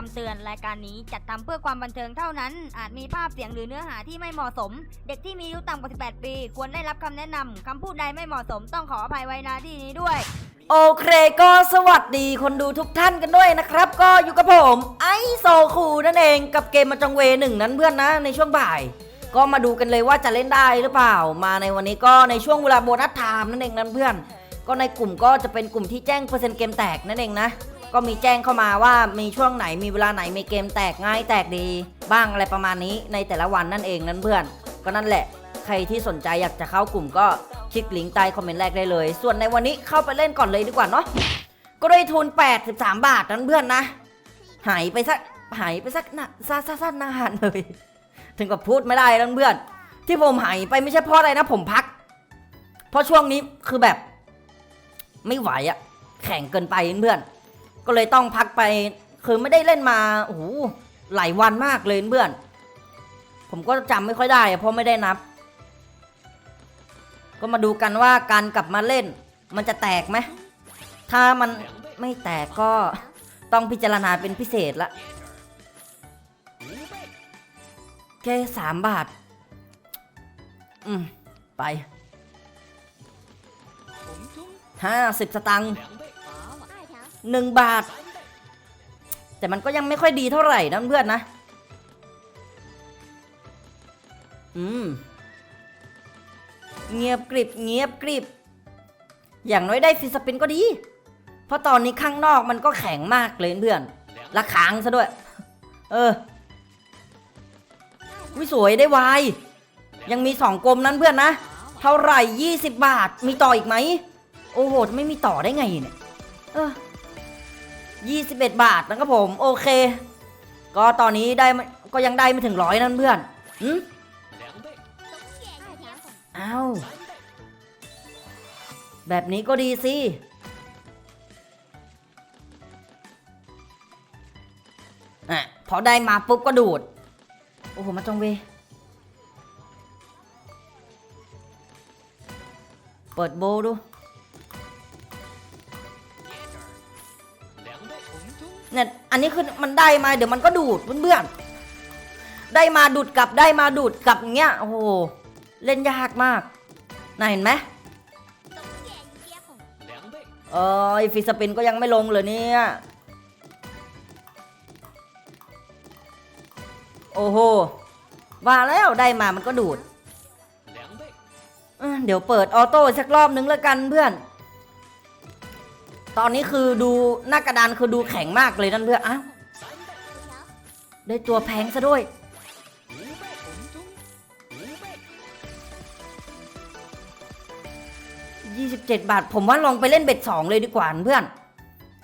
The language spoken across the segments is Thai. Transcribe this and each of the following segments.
คำเตือนรายการนี้จัดทำเพื่อความบันเทิงเท่านั้น อาจมีภาพเสียงหรือเนื้อหาที่ไม่เหมาะสม เด็กที่มีอายุต่ำกว่า 18 ปี ควรได้รับคำแนะนำคำพูดใดไม่เหมาะสมต้องขออภัยไว้ณที่นี้ด้วย โอเคก็สวัสดีคนดูทุกท่านกันด้วยนะครับ ก็อยู่กับผม ไอโซคูนั่นเองกับเกมมาจังเวหนึ่งนั้นเพื่อนนะในช่วงบ่าย ก็มาดูกันเลยว่าจะเล่นได้หรือเปล่า มาในวันนี้ก็ในช่วงเวลาโบนัสไทม์นั่นเองนั้นเพื่อน ก็ในกลุ่มก็จะเป็นกลุ่มที่แจ้งเปอร์เซ็นต์เกมแตกนั่นเองนะ ก็มีแจ้งเข้ามาว่ามีช่วงไหนมีเวลาไหนมีเกมแตกง่ายแตกดี บ้างอะไรประมาณนี้ในแต่ละวันนั่นเองนั้นเพื่อน ก็นั่นแหละ ใครที่สนใจอยากจะเข้ากลุ่มก็คลิกลิงก์ใต้คอมเมนต์แรกได้เลย ส่วนในวันนี้เข้าไปเล่นก่อนเลยดีกว่าเนาะก็ได้ทุน 83 บาทนั้นเพื่อนนะ หายไปสักหายไปสักนะซาซาซานานเลย ถึงกับพูดไม่ได้นั้นเพื่อน ที่ผมหายไปไม่ใช่เพราะอะไรนะผมพัก เพราะช่วงนี้คือแบบ ไม่ไหวอะแข่งเกินไปเพื่อน ก็เลยต้องพักไป คือไม่ได้เล่นมาโอ้โหหลายวันมากเลยเพื่อน ผมก็จำไม่ค่อยได้ เพราะไม่ได้นับ ก็มาดูกันว่าการกลับมาเล่น มันจะแตกไหม ถ้ามันไม่แตกก็ต้องพิจารณาเป็นพิเศษละแค่สามบาท อืม ไปห้าสิบสตังค์ หนึ่งบาท แต่มันก็ยังไม่ค่อยดีเท่าไหร่นะเพื่อนนะ อืม เงียบกริบเงียบกริบ อย่างน้อยได้ฟรีสปินก็ดี เพราะตอนนี้ข้างนอกมันก็แข็งมากเลยเพื่อนละค้างซะด้วย เออวิสวยได้วาย ยังมีสองกลมนั้นเพื่อนนะ เท่าไหร่ 20 บาท มีต่ออีกไหม โอ้โห ไม่มีต่อได้ไงเนี่ย เออ 21 บาทนะครับผมโอเค ก็ตอนนี้ได้ก็ยังได้ไม่ถึงร้อยนั่นเพื่อนอืมอ้าวแบบนี้ก็ดีสิอะพอได้มาปุ๊บก็ดูด โอ้โห มาจงเว เปิดโบดู เนี่ยอันนี้คือมันได้มาเดี๋ยวมันก็ดูดเพื่อนๆได้มาดูดกลับได้มาดูดกลับอย่างเงี้ยโอ้โหเล่นยากมากน่าเห็นไหมเอ้ยฟิสปินก็ยังไม่ลงเลยเนี่ยโอ้โหว่าแล้วได้มามันก็ดูดเอ้อเดี๋ยวเปิดออโต้สักรอบนึงแล้วกันเพื่อน ตอนนี้คือดูหน้ากระดานคือดูแข็งมากเลยนั่นเพื่อนอ้าวได้ตัวแพงซะด้วย 27 บาท ผมว่าลองไปเล่นเบ็ดสองเลยดีกว่าเพื่อน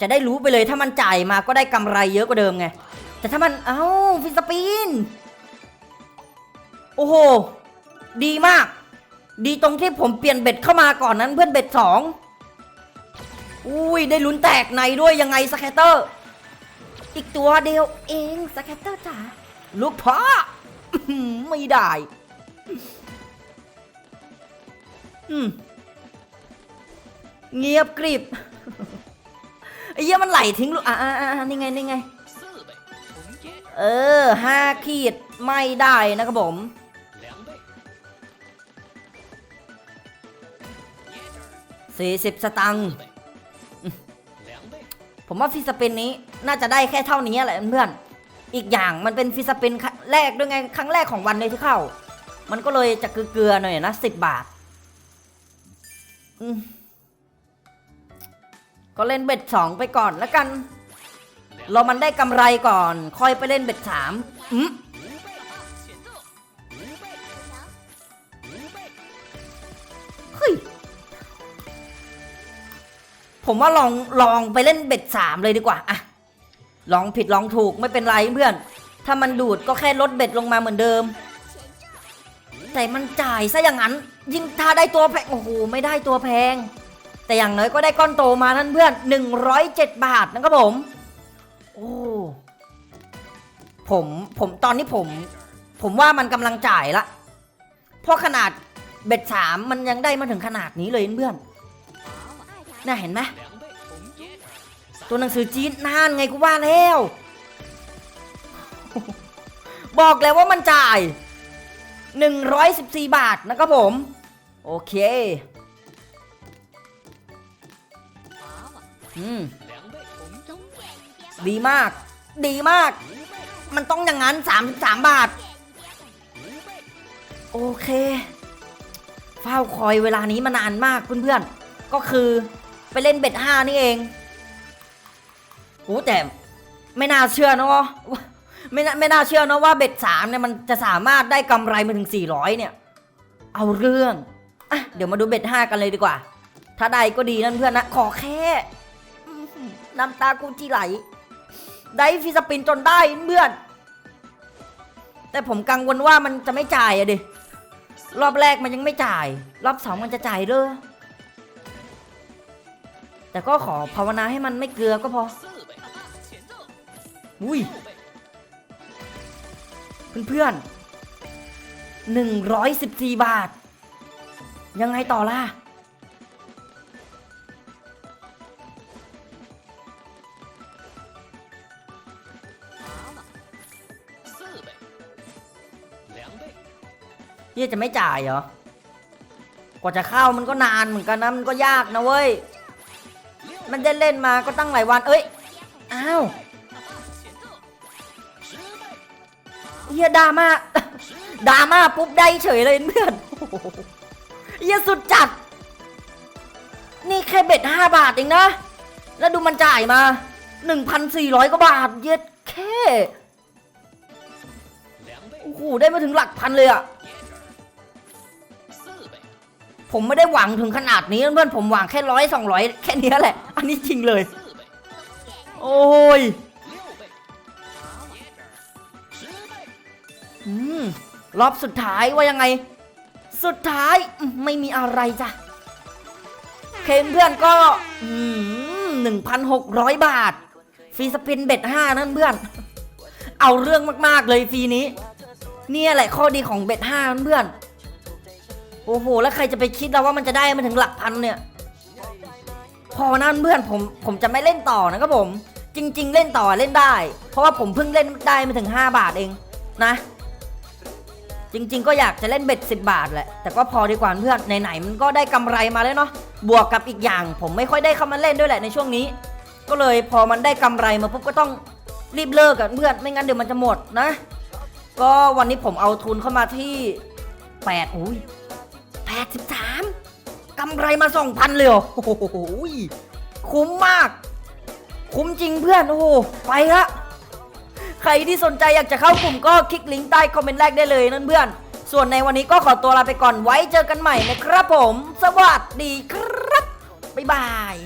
จะได้รู้ไปเลยถ้ามันจ่ายมาก็ได้กำไรเยอะกว่าเดิมไง แต่ถ้ามัน เอ้า ฟิสปิน โอ้โห ดีมาก ดีตรงที่ผมเปลี่ยนเบ็ดเข้ามาก่อนนั้นเพื่อนเบ็ดสอง อุ้ยได้ลุ้นแตกในด้วยยังไงสแคตเตอร์ อีกตัวเดียวเองสแคตเตอร์จ๋าลูกพ่อไม่ได้อืมเงียบกริบไอ้เหี้ยมันไหลทิ้งลูกอะอะนี่ไงนี่ไง เออห้าขีดไม่ได้นะครับผมสี่สิบสตังค์ ผมว่าฟิสเปนนี้น่าจะได้แค่เท่านี้แหละเพื่อน อีกอย่างมันเป็นฟิสเปนแรกด้วยไงครั้งแรกของวันเลยที่เข้า มันก็เลยจะเกลือๆหน่อยนะสิบบาทก็เล่นเบ็ดสองไปก่อนแล้วกันรอมันได้กำไรก่อน ค่อยไปเล่นเบ็ดสามอืม ผมว่าลองลองไปเล่นเบ็ดสามเลยดีกว่าอะลองผิดลองถูกไม่เป็นไรเพื่อน ถ้ามันดูดก็แค่ลดเบ็ดลงมาเหมือนเดิม แต่มันจ่ายซะอย่างนั้น ยิ่งถ้าได้ตัวแพงโอ้โหไม่ได้ตัวแพง แต่อย่างน้อยก็ได้ก้อนโตมานั่นเพื่อน 107 บาทนะครับผม โอ้ผมผมตอนนี้ผม ผมว่ามันกำลังจ่ายละเพราะขนาดเบ็ดสามมันยังได้มาถึงขนาดนี้เลยเพื่อน น่าเห็นไหมตัวหนังสือจีนนานไงกูว่าแล้ว บอกแล้วว่ามันจ่าย 114 บาทนะครับผม โอเค อืม ดีมาก ดีมาก มันต้องอย่างนั้น 33 บาท โอเค เฝ้าคอยเวลานี้มานานมากเพื่อนๆ ก็คือ ไปเล่นเบ็ดห้านี่เองโอ้แต่ไม่น่าเชื่อเนอะว่าไม่น่าไม่น่าเชื่อเนะว่าเบ็ดสามเนี่ยมันจะสามารถได้กำไรมาถึง 400 เนี่ย เอาเรื่องอะเดี๋ยวมาดูเบ็ดห้ากันเลยดีกว่า ถ้าได้ก็ดีนั่นเพื่อนนะ ขอแค่น้ำตากูจีไหล ได้ฟิสปินจนได้เพื่อน แต่ผมกังวลว่ามันจะไม่จ่ายอะดิ รอบแรกมันยังไม่จ่าย รอบสองมันจะจ่ายเด้อ แต่ก็ขอภาวนาให้มันไม่เกลือก็พอ อุ้ย เพื่อนๆหนึ่งร้อยสิบสี่บาท ยังไงต่อล่ะ เฮียจะไม่จ่ายเหรอกว่าจะเข้ามันก็นานเหมือนกันนะ มันก็ยากนะเว้ย มันได้เล่นมาก็ตั้งหลายวัน เอ้ย อ้าวเฮียดาม่าดาม่าปุ๊บได้เฉยเลยเพื่อนเฮียสุดจัด นี่แค่เบ็ดห้าบาทเองนะ แล้วดูมันจ่ายมาหนึ่งพันสี่ร้อยกว่าบาท เย็ดแค่โอ้โหได้มาถึงหลักพันเลยอะผมไม่ได้หวังถึงขนาดนี้เพื่อนผมหวังแค่ร้อยสองร้อยแค่นี้แหละ อันนี้จริงเลย โอ้ยอืมรอบสุดท้ายว่ายังไง สุดท้ายไม่มีอะไรจ้ะเคมเพื่อนก็หนึ่งพันหกร้อยบาท ฟรีสปินเบ็ดห้านั่นเพื่อน เอาเรื่องมาก ๆ เลยฟรีนี้ เนี่ยแหละข้อดีของเบ็ดห้านั่นเพื่อน โอ้โห แล้วใครจะไปคิดแล้วว่ามันจะได้มาถึงหลักพันเนี่ย พอนั่นเพื่อนผมผมจะไม่เล่นต่อนะครับผม จริง ๆ เล่นต่อเล่นได้ เพราะว่าผมเพิ่งเล่นได้มาถึง 5 บาทเองนะ จริง ๆ ก็อยากจะเล่นเบ็ด10 บาทแหละแต่ก็พอดีกว่าเพื่อนไหนๆมันก็ได้กำไรมาแล้วเนาะบวกกับอีกอย่าง ผมไม่ค่อยได้เข้ามาเล่นด้วยแหละในช่วงนี้ ก็เลยพอมันได้กำไรมาปุ๊บก็ต้องรีบเลิกกันเพื่อนไม่งั้นเดี๋ยวมันจะหมดนะ ก็วันนี้ผมเอาทุนเข้ามาที่8อุ้ย83 กำไรมา2,000เลยเหรอโอ้โหคุ้มมาก คุ้มจริงเพื่อน โอ้โห ไปละ ใครที่สนใจอยากจะเข้ากลุ่มก็คลิกลิงก์ใต้คอมเมนต์แรกได้เลยนั่นเพื่อน ส่วนในวันนี้ก็ขอตัวลาไปก่อนไว้เจอกันใหม่นะครับผม สวัสดีครับ บ๊ายบาย